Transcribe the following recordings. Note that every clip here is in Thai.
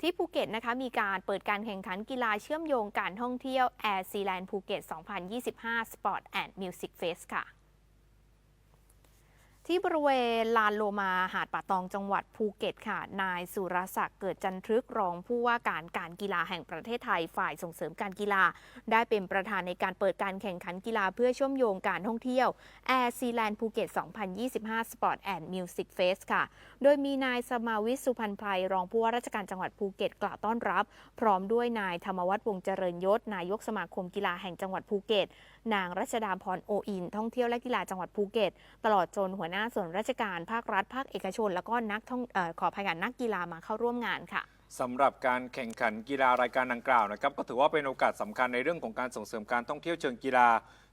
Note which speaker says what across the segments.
Speaker 1: ที่ภูเก็ตนะคะมีการเปิดการแข่งขันกีฬาเชื่อมโยงการท่องเที่ยว Air s e a l a n d ภูเก็ต2025 Sport and Music Fest ค่ะ ที่บริเวณลานโลมาหาดป่าตองจังหวัดภูเก็ตค่ะ นายสุรศักดิ์เกิดจันทรึกรองผู้ว่าการการกีฬาแห่งประเทศไทยฝ่ายส่งเสริมการกีฬา ได้เป็นประธานในการเปิดการแข่งขันกีฬาเพื่อเชื่อมโยงการท่องเที่ยว Air s e a l a n d ภูเก็ต 2025 Sport and Music Fest ค่ะ โดยมีนายสมาวิทย์สุพันไพรรองผู้ว่าราชการจังหวัดภูเก็ตกล่าวต้อนรับ พร้อมด้วยนายธรรมวัฒน์วงเจริญยศนายกสมาคมกีฬาแห่งจังหวัดภูเก็ต นางรัชดาพรโออินท่องเที่ยวและกีฬาจังหวัดภูเก็ต ตลอดจนหัวหน้าส่วนราชการภาครัฐภาคเอกชน แล้วก็นักท่องออขอพายกันนักกีฬามาเข้าร่วมงานค่ะ
Speaker 2: สำหรับการแข่งขันกีฬารายการดังกล่าวนะครับก็ถือว่าเป็นโอกาสสำคัญในเรื่องของการส่งเสริมการท่องเที่ยวเชิงกีฬา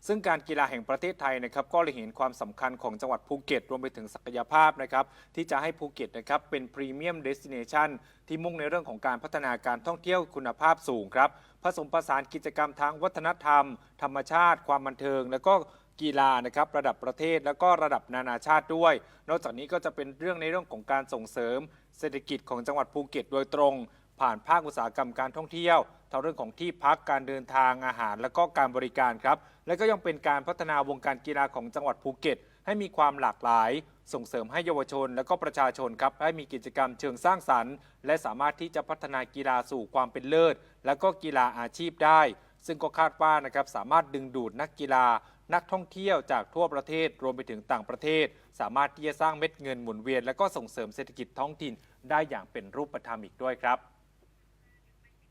Speaker 2: ซึ่งการกีฬาแห่งประเทศไทยนะครับก็เลยเห็นความสำคัญของจังหวัดภูเก็ต รวมไปถึงศักยภาพนะครับที่จะให้ภูเก็ตนะครับเป็นพรีเมียมเดสติเนชันที่มุ่งในเรื่องของการพัฒนาการท่องเที่ยวคุณภาพสูงครับผสมผสานกิจกรรมทางวัฒนธรรม ธรรมชาติ ความบันเทิง แล้วก็ กีฬานะครับระดับประเทศแล้วก็ระดับนานาชาติด้วย นอกจากนี้ก็จะเป็นเรื่องในเรื่องของการส่งเสริม เศรษฐกิจของจังหวัดภูเก็ตโดยตรง ผ่านภาคอุตสาหกรรมการท่องเที่ยวทั้งเรื่องของที่พักการเดินทางอาหาร และก็การบริการครับและก็ยังเป็นการพัฒนาวงการกีฬาของจังหวัดภูเก็ต ให้มีความหลากหลาย ส่งเสริมให้เยาวชน และก็ประชาชนครับให้มีกิจกรรมเชิงสร้างสรรค์ และสามารถที่จะพัฒนากีฬาสู่ความเป็นเลิศ และก็กีฬาอาชีพได้ ซึ่งก็คาดว่านะครับสามารถดึงดูดนักกีฬา นักท่องเที่ยวจากทั่วประเทศรวมไปถึงต่างประเทศ สามารถที่จะสร้างเม็ดเงินหมุนเวียน และก็ส่งเสริมเศรษฐกิจท้องถิ่นได้อย่างเป็นรูปธรรมอีกด้วยครับ